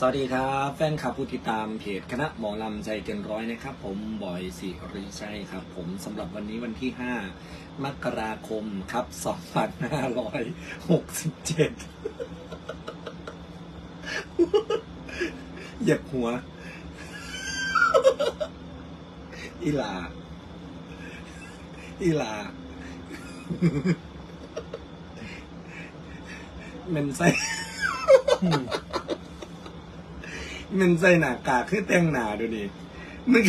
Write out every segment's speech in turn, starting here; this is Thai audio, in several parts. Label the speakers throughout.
Speaker 1: สวัสดีครับ แฟนคลับผู้ติดตามเพจคณะหมอลำใจเกินร้อยนะครับ ผมบอยสิริชัยครับ ผมสำหรับวันนี้วันที่ 5 มกราคมครับ 2567เหยียบหัว อีหลา อีหลา มันใส่ มันใส่หน้ากากคือแต่งหน้าดูดิมัน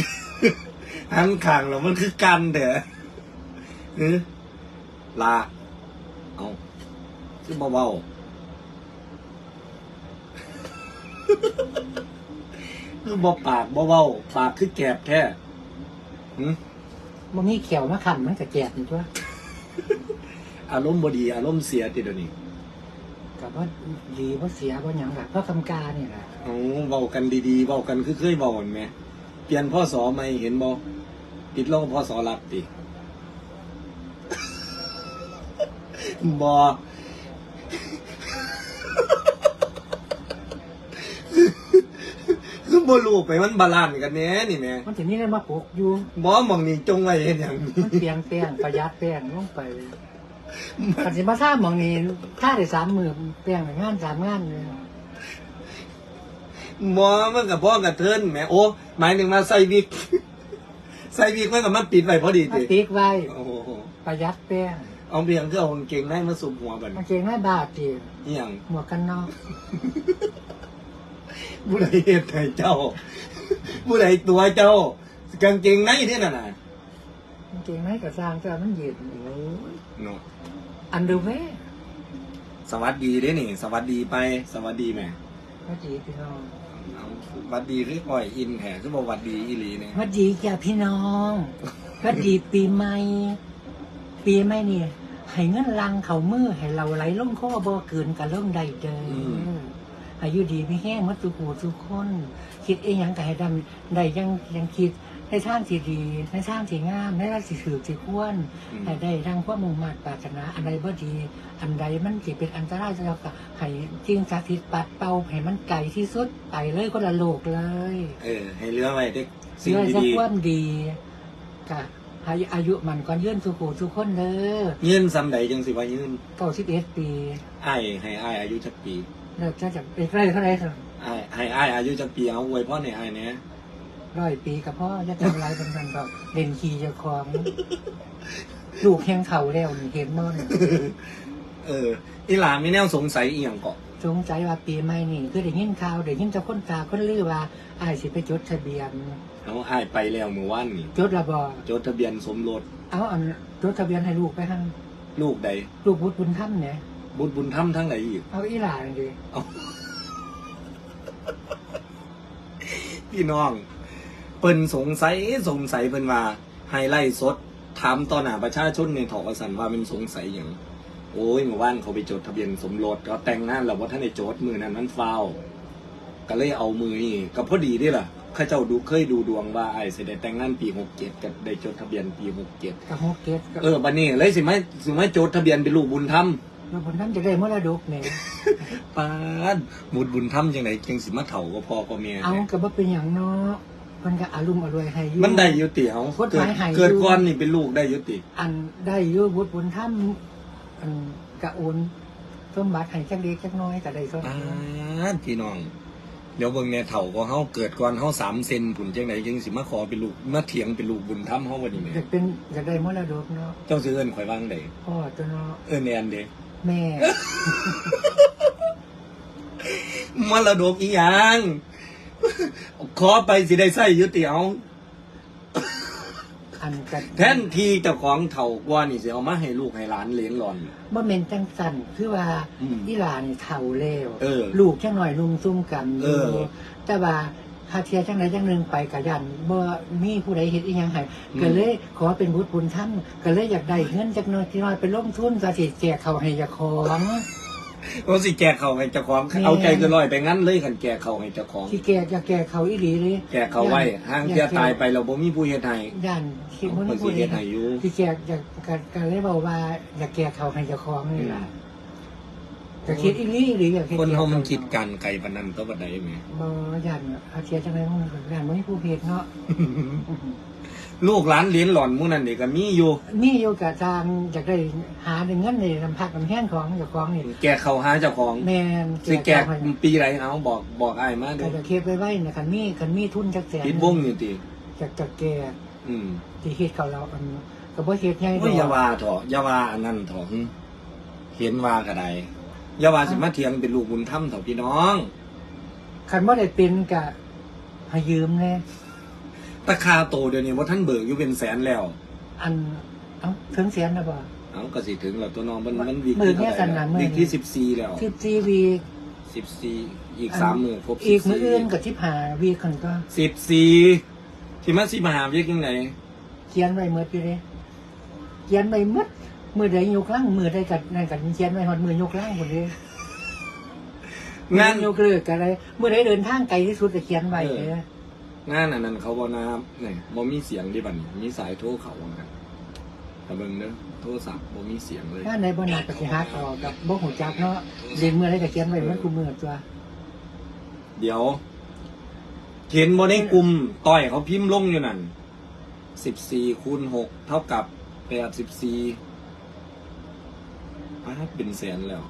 Speaker 1: หันขางแล้วมันคือกันเถอะเออลา เอาคือเบาๆคือบ่ปากเบาๆปากคือแกบแท้หึ
Speaker 2: มันมีเขียวมาขันมันกระแจกอยู่ตัว
Speaker 1: อารมณ์บดี อารมณ์เสียติดเดี๋ยวนี้
Speaker 2: กับว่าดีว่าเสียว่าหยังหลักเพราะคำกาเนี่ยแหละ
Speaker 1: เอาเบากันดีๆเบากันคือเคยเบากันไหมเปลี่ยนพ่อสอไม่เห็นบ่ติดโลกพ่อสอรับติบอคือบ่รู้ไปมันบาลานซ์กันแหน่นี่แหม่
Speaker 2: มันถึงนี่ได้มาปลูกอยู่
Speaker 1: บ่หมองนี่จงไว้เห็นอย่างนี้
Speaker 2: มันเปลียงแป้งประหยัดแป้งลงไป คันสิมาท่าหมองนี้ท่าได้สามมือแป้งงานสามงานเลย
Speaker 1: หมอมันกับพ่อกับเทินแหม่โอ้หมายถึงมาใส่วิก ใส่วิกมันกับมันปิดไว้พอดี
Speaker 2: มา
Speaker 1: ติ
Speaker 2: ติ๊กไว้
Speaker 1: โอ้โห
Speaker 2: ประหยัดแป้ง
Speaker 1: เอาเพียงคือเอากางเกงในมาสุมหัวบัด
Speaker 2: มัน
Speaker 1: นี้
Speaker 2: เก่งไม่บาทจี
Speaker 1: อหย่าง
Speaker 2: หมวกกันน็อก
Speaker 1: ผู้ใดเหตุให้เจ้าผู้ใดตัวเจ้ากางเกงในที่นั่นน่ะ
Speaker 2: มัน เก่งไม่กระซางจะมันเย็น
Speaker 1: เนาะ
Speaker 2: อันเดอร์เวร์
Speaker 1: สวัสดีเด้นี่ สวัสดีไปสวัสดีแหม่
Speaker 2: มาจีพี่น้อง
Speaker 1: เอาสวัสดีคือปล่อยอินแห่คือบอกวัดดีอีหลีเนี่ย
Speaker 2: มาดีแก่พี่น้องมาดีปีใหม่ ปีใหม่เนี่ยให้เงินลังเขามือให้เราไหลลงข้อบ่เกินกับเรื่องใดเด้อออายุดีไม่แห้งมัดสุขูทุกคน คิดเองยังก็ให้ดำได้ยังยังคิด ในทางที่ดีในทางที่งามในทางที่ถือที่ควร
Speaker 1: อืม
Speaker 2: ให้ได้ดังความมุ่งมั่นปรารถนาอันใดบ่ดี อันใดมันสิเป็นอันตรายสำหรับกับให้จริงศักดิ์สิทธิ์ปัดเป่าให้มันไกลที่สุดไปเลยคนละโลกเลย
Speaker 1: เออ ให้เหลือไว้ได้สิ่ง
Speaker 2: ด้วยสัก
Speaker 1: ดี
Speaker 2: ความดีค่ะให้อายุมันก่อนยื่นสุขูทุกคนเด้อ
Speaker 1: ๆยืนซ้ำใดจังสิว่ายืน
Speaker 2: เก้าสิบเอ็ดปี
Speaker 1: อ้ายให้อ้ายอายุจักปี
Speaker 2: เลิกจะจะเป็นไรเท่าไรครับ
Speaker 1: อ้ายให้อ้ายอายุจักปีเอาอวยพ่อในอ้ายเนี่ย
Speaker 2: ร้อยปีกับพ่อจะทำอะไรเป็นกันก็เล่นขี่เจะคลองลูกแข่งเข่าแล้วนี่เห็นบ่น
Speaker 1: เอออีหลามีแนวสงสัยอีหยังเกาะ
Speaker 2: สงสัยว่าปีใหม่นี่คือได้ยินข่าวได้ยินเจ้าคนตาคนลือว่าอายสิไปจดทะเบียน
Speaker 1: เอาอ้ายไปแล้วเมื่อวานนี่
Speaker 2: จดระบอ
Speaker 1: จดทะเบียนสมรส
Speaker 2: เอาอันจดทะเบียนให้ลูกไปหั่น
Speaker 1: ลูกใด
Speaker 2: ลูกบุตรบุญธรรมเนี่ย
Speaker 1: บุญบุญธรรมทั้งไหนอีก
Speaker 2: เอาอีหลานดิ
Speaker 1: พี่น้อง เปิ้นสงสัยสงสัยเปิ้นว่าไฮไลท์สดถามต่อหน้าประชาชนในถอกสันว่าเป็นสงสัยอย่างโอ้ยเมื่อวานเขาไปจดทะเบียนสมรสเขาแต่งงานแล้วว่าท่านในโจทย์มือนั้นมันฟาวก็เลยเอามือนี่ก็พอดีเด้ล่ะเข้าเจ้าดูเคยดูดวงว่าไอ้สิได้แต่งงานปีหกเจ็ดกับได้จดทะเบียนปีหกเจ็ด
Speaker 2: กับฮกเกตกับ
Speaker 1: เออบัดนี้เลยสิไม่สิไม่จดทะเบียนเป็นลูกบุญธรรม
Speaker 2: ลูกบุญธรรมจะได้มรดกเนี่ย
Speaker 1: ปานบุญบุญธรรมจังไหนจังสิมาเถ่าก็พอก็เมีย
Speaker 2: เอา
Speaker 1: เนี่ย
Speaker 2: กับว่าเป็นอย่างเนาะ มันก็อารุมอร่วยให้อยู่
Speaker 1: มันได้อยุติเอา
Speaker 2: กฎหมายให้อยู่
Speaker 1: เกิดก่อนนี่เป็นลูกได้อยุติ
Speaker 2: อันได้อยู่บุตรบุญธรรมอันกะโอนสมบัติให้จักเล็กจักน้อยก็ได้สม
Speaker 1: ปานพี่น้อง เดี๋ยวเบิ่งแน่เถ่าก็เฮาเกิดก่อนเฮาสามเซนผุนจังไหนจังสิมาขอเป็นลูกมาเถียงเป็นลูกบุญธรรมเฮาวันนี้แหม่
Speaker 2: อยากเป็นอยากได้มรดกเนาะ
Speaker 1: เจ้าสิเอิ้นข่อยว่างได
Speaker 2: พ่อตัวเนาะ
Speaker 1: เอิ้นแอนเด้
Speaker 2: แม่
Speaker 1: มรดกอีหยัง ขอไปสิได้ใช้อยุติเอา
Speaker 2: อันกัน
Speaker 1: แทนที่เจ้าของเถ่ากว่านี่สิเอามาให้ลูกให้หลานเหลนหลอน
Speaker 2: บ่แม่นจังสันคือว่า
Speaker 1: อืม
Speaker 2: อีหลานนี่เฒ่าแล้ว
Speaker 1: เออ
Speaker 2: ลูกจังหน่อยนุ่งซุ่มกันอ
Speaker 1: เอยู่อ
Speaker 2: แต่ว่าถ้าเทียจังไหนจังหนึงไปกะยันบ่มีผู้ใดเฮ็ดอีหยังให้
Speaker 1: อืม
Speaker 2: ก็เลยขอเป็นบุตรบุญธรรมก็เลยอยากได้เงินจักหน่อยที่น้อยไปลงทุนก็สิแจกเขาให้เจ้าของ
Speaker 1: ก็สิแจกเขาให้เจ้าของ
Speaker 2: แม่
Speaker 1: เอาใจเกันลอยไปงั้นเลยคันแจกเขาให้เจ้าของ
Speaker 2: ที่แกอยากแก่เขาอีหลีเลย
Speaker 1: แจกเขาไว้ห้างเที่ยตายไปเราบ่มีผู้เฮ็ดให้
Speaker 2: ย่านคิดว่า
Speaker 1: เพิ่นสิ
Speaker 2: ผู้ใด
Speaker 1: เฮ็ดให้อยู่
Speaker 2: ที่แกอยากการการเลยบอกว่าอยากแก่เขาให้เจ้าของนี่ล่ะ จะคิดอีหลีหรืออยาก
Speaker 1: คนเฮามันคิดกันไกลปานนั้นตัวบัดใดแหม
Speaker 2: บ่ยันอาเทียจังไดมันก็ยันบ่มีผู้เพจเนาะ
Speaker 1: ลูกหลานเรียนหลอนหมู่นั้นนี่ก็มีอยู่
Speaker 2: มีอยู่กับทางอยากได้หาได้เงินในลำพักลำแห้งของเจ้าของนี่
Speaker 1: แกเข้าหาเจ้าของ
Speaker 2: แม่น
Speaker 1: สิแก
Speaker 2: ให้
Speaker 1: ปีไรเอาบอกบอกอ้ายมา
Speaker 2: ก็
Speaker 1: เด้อ
Speaker 2: จะเก็บไว้ไว้นะคันมีคันมีทุนจักแสน
Speaker 1: ปิดวงอยู่ติ
Speaker 2: จากจากแก
Speaker 1: อืม
Speaker 2: ที่เฮ็ดเขาเราอันก็บ่เฮ็ดใหญ่ด
Speaker 1: โอ้ยอย่า
Speaker 2: อก
Speaker 1: ว่าเถอะอย่าว่าอันนั้นเถอะหึเห็นว่าก็ได้ อย่าว่าสิมาเถียงเป็นลูกบุญธรรมเถอะพี่น้อง
Speaker 2: คันบ่ได้เป็นก็ให้ยืมแน่
Speaker 1: ตะคาโตเดี๋ยวนี้ว่าท่านเบิกอยู่เป็นแสนแล้ว
Speaker 2: อันเอ้าถึงแสนแล้วบ่
Speaker 1: เอาก็สิถึงแล้วตัวน้องมันมันวิก
Speaker 2: มื้อ
Speaker 1: ที่
Speaker 2: เนี้ย
Speaker 1: เท่าไหร่
Speaker 2: กันนะมื้อ
Speaker 1: วิกที่สิบสี่แล้ว
Speaker 2: 14วีค
Speaker 1: สิบสี่อีกสามมือครบ
Speaker 2: อีกมื้ออื่นก็15วีคคันก็
Speaker 1: สิบสี่ที่มาสิมาหาวิกยังไง
Speaker 2: เขียนไว้หมดอยู่เด้เขียนไว้หมด มื้อใดยกลังมื้อใดก็นั่นก็เขียนไว้ฮอดมื้อยกลังพุ่นเด้
Speaker 1: งาน
Speaker 2: ยกเลิกอะไรเมื่อได้เดินทางไกลที่สุดจะเขียนไว้
Speaker 1: เออ
Speaker 2: เลย
Speaker 1: งานอันนั้นเขาบอกนะครับเนี่ยบ่มีเสียงดิบัดนมีสายโทรเขาว่ากันแต่เบิ่งเด้อโทรศัพท์บ่มีเสียงเลย
Speaker 2: ถ้าในบนาปฏิหารต่อกับบ่หูจักเนาะเรียนเมื่อไรจะเขียนไว้มันกูมือตัว
Speaker 1: เดี๋ยวเขียนบนในกลุ่มต้อยเขาพิมพ์ลงอยู่นั่นสิบสี่คูณหกเท่ากับแปดสิบสี่ ป้าเป็นแสนแล้ว